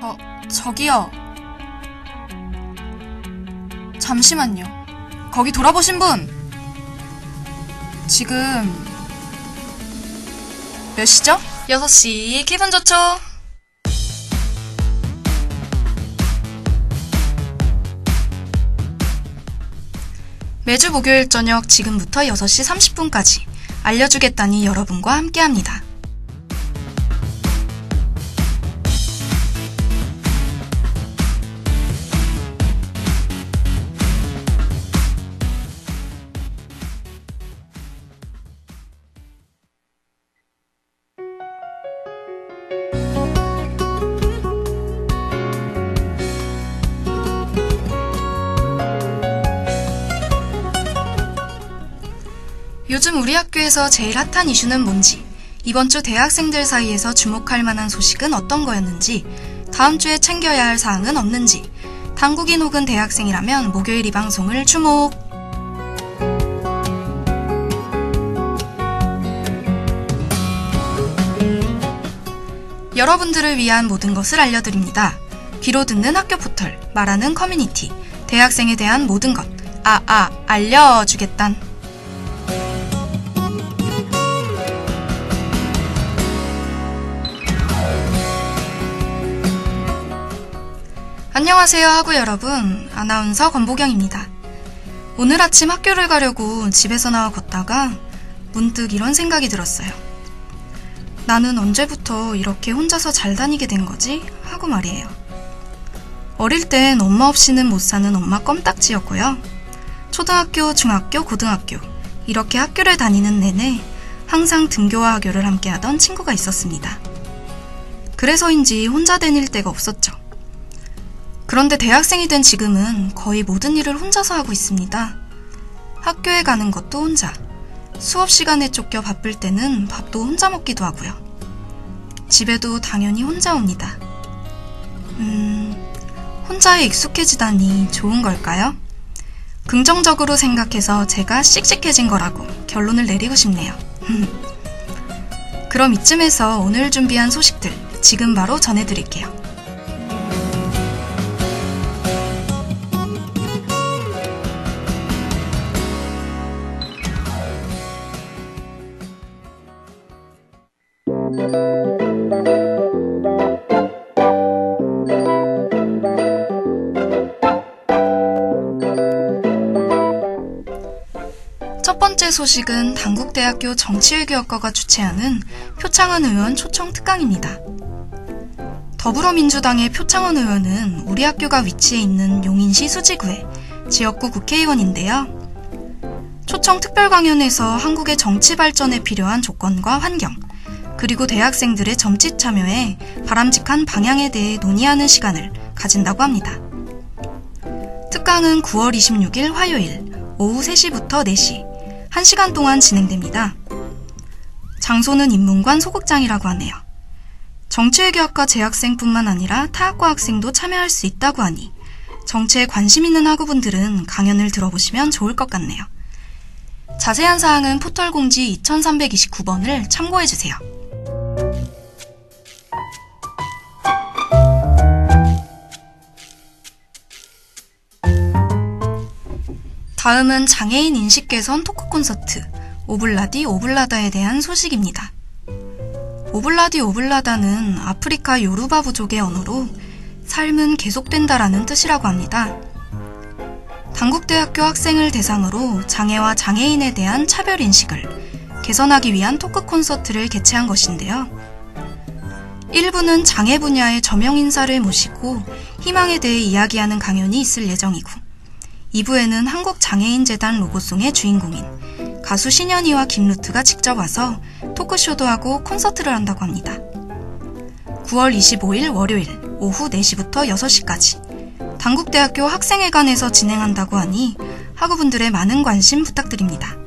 저, 저기요. 잠시만요. 거기 돌아보신 분! 지금, 몇 시죠? 6시. 기분 좋죠? 매주 목요일 저녁 지금부터 6시 30분까지 알려주겠다니 여러분과 함께합니다. 요즘 우리 학교에서 제일 핫한 이슈는 뭔지, 이번 주 대학생들 사이에서 주목할 만한 소식은 어떤 거였는지, 다음 주에 챙겨야 할 사항은 없는지, 당국인 혹은 대학생이라면 목요일 이 방송을 주목! 여러분들을 위한 모든 것을 알려드립니다. 귀로 듣는 학교 포털, 말하는 커뮤니티, 대학생에 대한 모든 것, 아, 아, 알려주겠단. 안녕하세요 하고 여러분 아나운서 권보경입니다. 오늘 아침 학교를 가려고 집에서 나와 걷다가 문득 이런 생각이 들었어요. 나는 언제부터 이렇게 혼자서 잘 다니게 된 거지? 하고 말이에요. 어릴 땐 엄마 없이는 못 사는 엄마 껌딱지였고요. 초등학교, 중학교, 고등학교 이렇게 학교를 다니는 내내 항상 등교와 하교를 함께 하던 친구가 있었습니다. 그래서인지 혼자 다닐 때가 없었죠. 그런데 대학생이 된 지금은 거의 모든 일을 혼자서 하고 있습니다. 학교에 가는 것도 혼자. 수업 시간에 쫓겨 바쁠 때는 밥도 혼자 먹기도 하고요. 집에도 당연히 혼자 옵니다. 음, 혼자에 익숙해지다니 좋은 걸까요? 긍정적으로 생각해서 제가 씩씩해진 거라고 결론을 내리고 싶네요. 그럼 이쯤에서 오늘 준비한 소식들 지금 바로 전해드릴게요. 번째 소식은 당국대학교 정치외교학과가 주최하는 표창원 의원 초청 특강입니다. 더불어민주당의 표창원 의원은 우리 학교가 위치해 있는 용인시 수지구의 지역구 국회의원인데요. 초청 특별 강연에서 한국의 정치 발전에 필요한 조건과 환경, 그리고 대학생들의 정치 참여에 바람직한 방향에 대해 논의하는 시간을 가진다고 합니다. 특강은 9월 26일 화요일 오후 3시부터 4시, 1시간 동안 진행됩니다. 장소는 인문관 소극장이라고 하네요. 정치외교학과 재학생뿐만 아니라 타학과 학생도 참여할 수 있다고 하니 정치에 관심 있는 학우분들은 강연을 들어보시면 좋을 것 같네요. 자세한 사항은 포털 공지 2329번을 참고해 주세요. 다음은 장애인 인식 개선 토크 콘서트 오블라디 오블라다에 대한 소식입니다. 오블라디 오블라다는 아프리카 요루바 부족의 언어로 삶은 계속된다라는 뜻이라고 합니다. 당국대학교 학생을 대상으로 장애와 장애인에 대한 차별 인식을 개선하기 위한 토크 콘서트를 개최한 것인데요. 1부는 장애 분야의 저명 인사를 모시고 희망에 대해 이야기하는 강연이 있을 예정이고 2부에는 한국장애인재단 로고송의 주인공인 가수 신현이와 김루트가 직접 와서 토크쇼도 하고 콘서트를 한다고 합니다. 9월 25일 월요일 오후 4시부터 6시까지 당국대학교 학생회관에서 진행한다고 하니 학우분들의 많은 관심 부탁드립니다.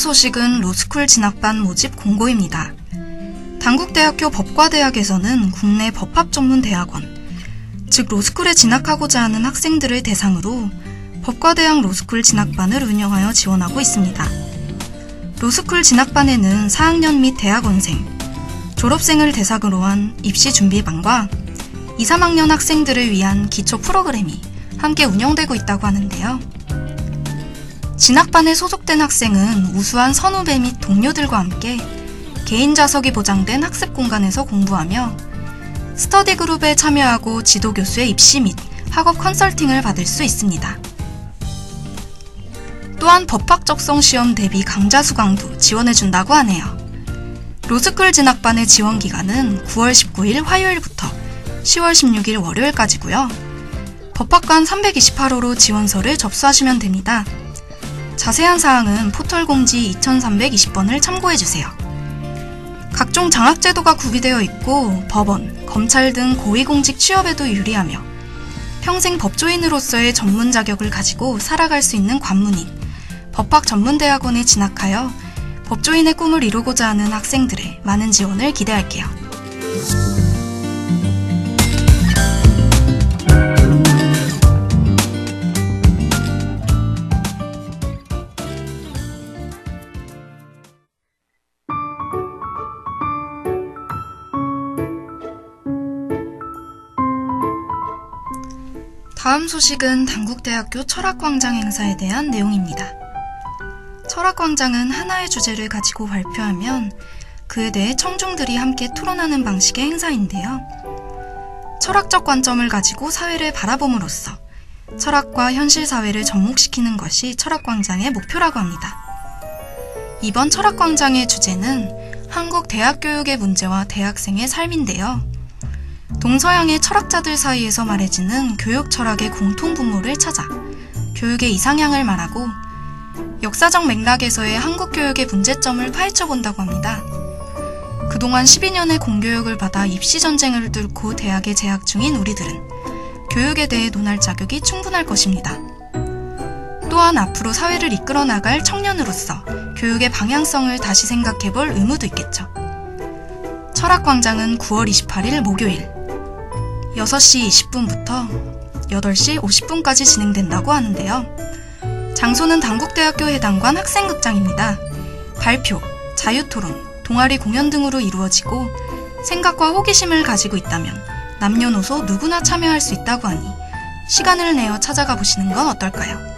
소식은 로스쿨 진학반 모집 공고입니다. 당국대학교 법과대학에서는 국내 법학 전문 대학원, 즉 로스쿨에 진학하고자 하는 학생들을 대상으로 법과대학 로스쿨 진학반을 운영하여 지원하고 있습니다. 로스쿨 진학반에는 4학년 및 대학원생, 졸업생을 대상으로 한 입시 준비반과 2, 3학년 학생들을 위한 기초 프로그램이 함께 운영되고 있다고 하는데요. 진학반에 소속된 학생은 우수한 선후배 및 동료들과 함께 개인 좌석이 보장된 학습 공간에서 공부하며 스터디 그룹에 참여하고 지도 교수의 입시 및 학업 컨설팅을 받을 수 있습니다. 또한 법학 적성 시험 대비 강좌 수강도 지원해준다고 하네요. 로스쿨 진학반의 지원 기간은 9월 19일 화요일부터 10월 16일 월요일까지고요. 법학관 328호로 지원서를 접수하시면 됩니다. 자세한 사항은 포털 공지 2320번을 참고해주세요. 각종 장학제도가 구비되어 있고 법원, 검찰 등 고위공직 취업에도 유리하며 평생 법조인으로서의 전문 자격을 가지고 살아갈 수 있는 관문인 법학 전문대학원에 진학하여 법조인의 꿈을 이루고자 하는 학생들의 많은 지원을 기대할게요. 다음 소식은 당국대학교 철학광장 행사에 대한 내용입니다. 철학광장은 하나의 주제를 가지고 발표하면 그에 대해 청중들이 함께 토론하는 방식의 행사인데요. 철학적 관점을 가지고 사회를 바라봄으로써 철학과 현실 사회를 접목시키는 것이 철학광장의 목표라고 합니다. 이번 철학광장의 주제는 한국 대학 교육의 문제와 대학생의 삶인데요. 동서양의 철학자들 사이에서 말해지는 교육 철학의 공통 분모를 찾아 교육의 이상향을 말하고 역사적 맥락에서의 한국 교육의 문제점을 파헤쳐 본다고 합니다. 그동안 12년의 공교육을 받아 입시 전쟁을 뚫고 대학에 재학 중인 우리들은 교육에 대해 논할 자격이 충분할 것입니다. 또한 앞으로 사회를 이끌어 나갈 청년으로서 교육의 방향성을 다시 생각해 볼 의무도 있겠죠. 철학광장은 9월 28일 목요일 6시 20분부터 8시 50분까지 진행된다고 하는데요. 장소는 당국대학교 해당관 학생극장입니다. 발표, 자유토론, 동아리 공연 등으로 이루어지고 생각과 호기심을 가지고 있다면 남녀노소 누구나 참여할 수 있다고 하니 시간을 내어 찾아가 보시는 건 어떨까요?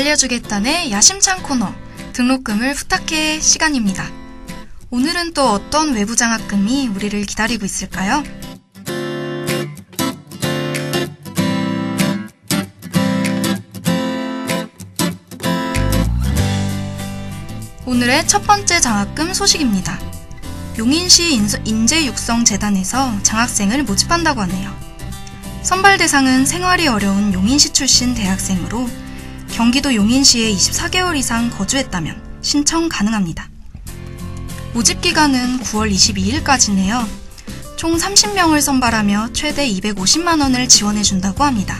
알려주겠다네 야심찬 코너 등록금을 부탁해 시간입니다. 오늘은 또 어떤 외부 장학금이 우리를 기다리고 있을까요? 오늘의 첫 번째 장학금 소식입니다. 용인시 인재육성재단에서 장학생을 모집한다고 하네요. 선발 대상은 생활이 어려운 용인시 출신 대학생으로 경기도 용인시에 24개월 이상 거주했다면 신청 가능합니다. 모집 기간은 9월 22일까지네요. 총 30명을 선발하며 최대 250만원을 지원해준다고 합니다.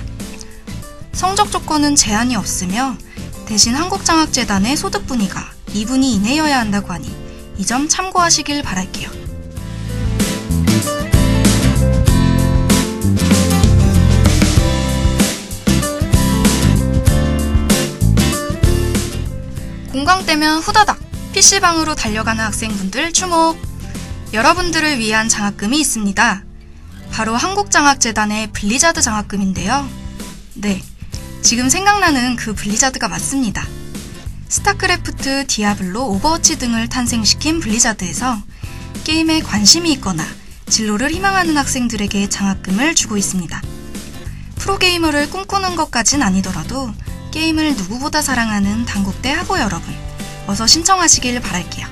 성적 조건은 제한이 없으며 대신 한국장학재단의 소득 분위가 2분위 이내여야 한다고 하니 이 점 참고하시길 바랄게요. 때면 후다닥 PC방으로 달려가는 학생분들 주목! 여러분들을 위한 장학금이 있습니다. 바로 한국장학재단의 블리자드 장학금인데요. 네, 지금 생각나는 그 블리자드가 맞습니다. 스타크래프트, 디아블로, 오버워치 등을 탄생시킨 블리자드에서 게임에 관심이 있거나 진로를 희망하는 학생들에게 장학금을 주고 있습니다. 프로게이머를 꿈꾸는 것까진 아니더라도 게임을 누구보다 사랑하는 단국대 학우 여러분, 어서 신청하시길 바랄게요.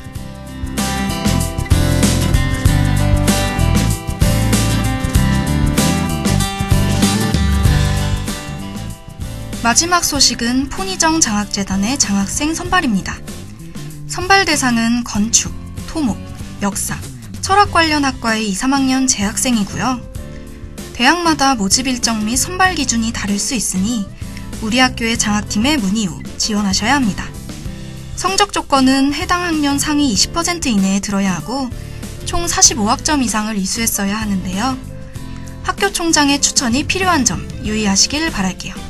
마지막 소식은 포니정 장학재단의 장학생 선발입니다. 선발 대상은 건축, 토목, 역사, 철학 관련 학과의 2, 3학년 재학생이고요. 대학마다 모집 일정 및 선발 기준이 다를 수 있으니 우리 학교의 장학팀에 문의 후 지원하셔야 합니다. 성적 조건은 해당 학년 상위 20% 이내에 들어야 하고 총 45학점 이상을 이수했어야 하는데요. 학교 총장의 추천이 필요한 점 유의하시길 바랄게요.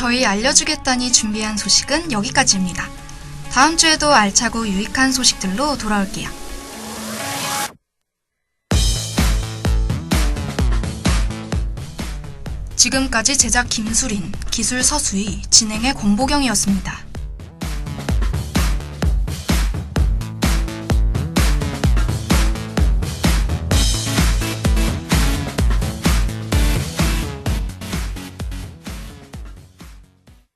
저희 알려주겠다니 준비한 소식은 여기까지입니다. 다음 주에도 알차고 유익한 소식들로 돌아올게요. 지금까지 제작 김수린, 기술 서수희, 진행의 권보경이었습니다.